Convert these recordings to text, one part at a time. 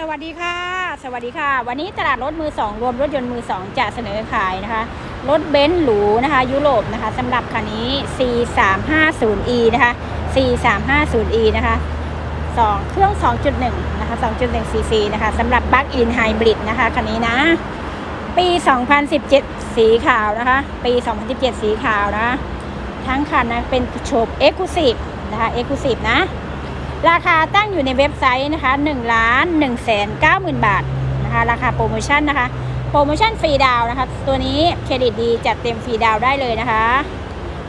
สวัสดีค่ะ สวัสดีค่ะ วันนี้ตลาดรถมือสองรวมรถยนต์มือสองจะเสนอขายนะคะ รถเบนซ์หรูนะคะยุโรปนะคะสำหรับคันนี้ C350e นะคะ C350e นะคะสองเครื่อง 2.1 นะคะ 2.1 cc นะคะสำหรับบัคอินไฮบริดนะคะคันนี้นะ ปี 2017 สีขาวนะคะ ปี 2017 สีขาวนะะทั้งคันนะเป็นโฉบ Exclusive นะคะ Exclusive นะ ราคาตั้งอยู่ในเว็บไซต์นะคะ1ล้าน1แสน9หมื่นบาทนะคะราคาโปรโมชั่นนะคะโปรโมชั่นฟรีดาวนะคะ ตัวนี้เครดิตดีจัดเต็มฟรีดาวได้เลยนะคะ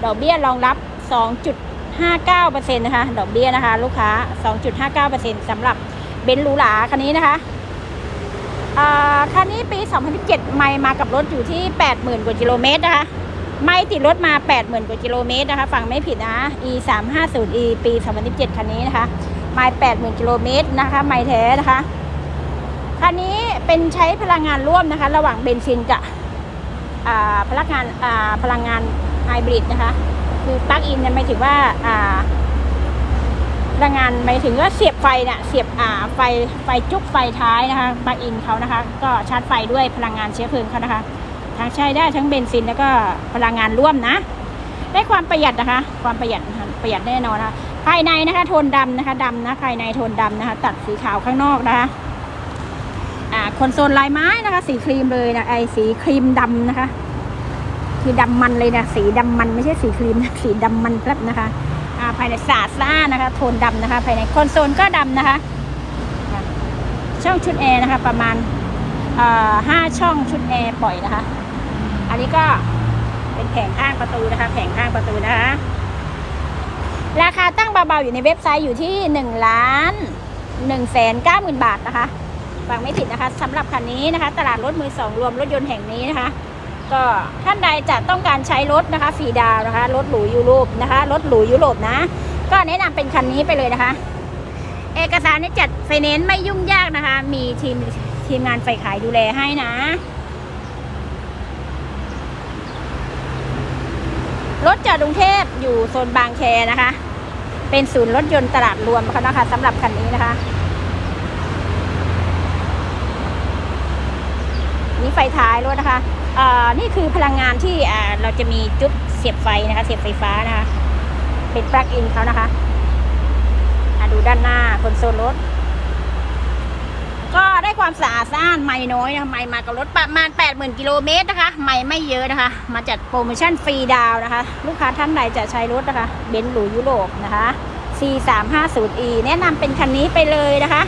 ดอกเบี้ยรองรับ 2.59%นะคะดอกเบี้ยนะคะ ลูกค้า 2.59%สำหรับเบนซ์หรูหราคันนี้นะคะอ่าคันนี้ปี 2017 ไม่มากับรถอยู่ที่ 80,000 กว่ากิโลเมตรนะคะ ไม่ติดรถมา 80,000 กว่ากิโลเมตรนะคะ ฟังไม่ผิดนะ e 3 5 0 e ปี 2017 คันนี้นะคะ ไม่80,000 กิโลเมตรนะคะ ไม่แท้นะคะ คันนี้เป็นใช้พลังงานร่วมนะคะ ระหว่างเบนซินกับพลังงานพลังงานไฮบริดนะคะ คือปลั๊กอินเนี่ยหมายถึงว่าอ่าพลังงานหมายถึงว่าเสียบไฟเนี่ยเสียบอ่าไฟไฟจุกไฟท้ายนะคะปลั๊กอินเขานะคะ ก็ชาร์จไฟด้วยพลังงานเชื้อเพลิงเขานะคะ ทั้งใช้ได้ทั้งเบนซินแล้วก็พลังงานร่วมนะ ได้ความประหยัดนะคะ ความประหยัดประหยัดแน่นอนนะคะภายในนะคะโทนดำนะคะดำนะภายในโทนดำนะคะ ตัดสีขาวข้างนอกนะคะอ่าคอนโซลลายไม้นะคะ สีครีมเลยนะไอสีครีมดำนะคะ คือดำมันเลยนะสีดำมันไม่ใช่สีครีมนะสีดำมันครับนะคะอ่าภายในสาดซ่านะคะ โทนดำนะคะ ภายในคอนโซลก็ดำนะคะ ช่องชุดแอร์นะคะ ประมาณห้าช่องชุดแอร์ปล่อยนะคะ อันนี้ก็เป็นแผงข้างประตูนะคะ แผงข้างประตูนะคะราคาตั้งเบาๆอยู่ในเว็บไซต์อยู่ที่1ล้าน1แสน9หมื่นบาทนะคะฟังไม่ผิดนะคะสำหรับคันนี้นะคะ ตลาดรถมือสองรวมรถยนต์แห่งนี้นะคะ ก็ท่านใดจะต้องการใช้รถนะคะฟรีดาวนะคะรถหรูยุโรปนะคะรถหรูยุโรปนะ ก็แนะนำเป็นคันนี้ไปเลยนะคะ เอกสารนี่จัดไฟแนนซ์ไม่ยุ่งยากนะคะ มีทีมทีมงานไฟขายดูแลให้นะ รถจากกรุงเทพอยู่โซนบางแคนะคะ เป็นศูนย์รถยนต์ตลาดรวมเขานะคะสำหรับคันนี้นะคะนี่ไฟท้ายรถนะคะเอ่อนี่คือพลังงานที่อ่าเราจะมีจุดเสียบไฟนะคะ เสียบไฟฟ้านะคะ เป็นปลั๊กอินเขานะคะอะดูด้านหน้าคอนโซลรถ ความสะอาดสะอ้านไม่น้อยนะคะไม่มากับรถประมาณ 80,000 กิโลเมตรนะคะไม่ไม่เยอะนะคะ มาจัดโปรโมชั่นฟรีดาวนะคะ ลูกค้าท่านใดจะใช้รถนะคะเบนซ์หรูยุโรปนะคะ C350e แนะนำเป็นคันนี้ไปเลยนะคะ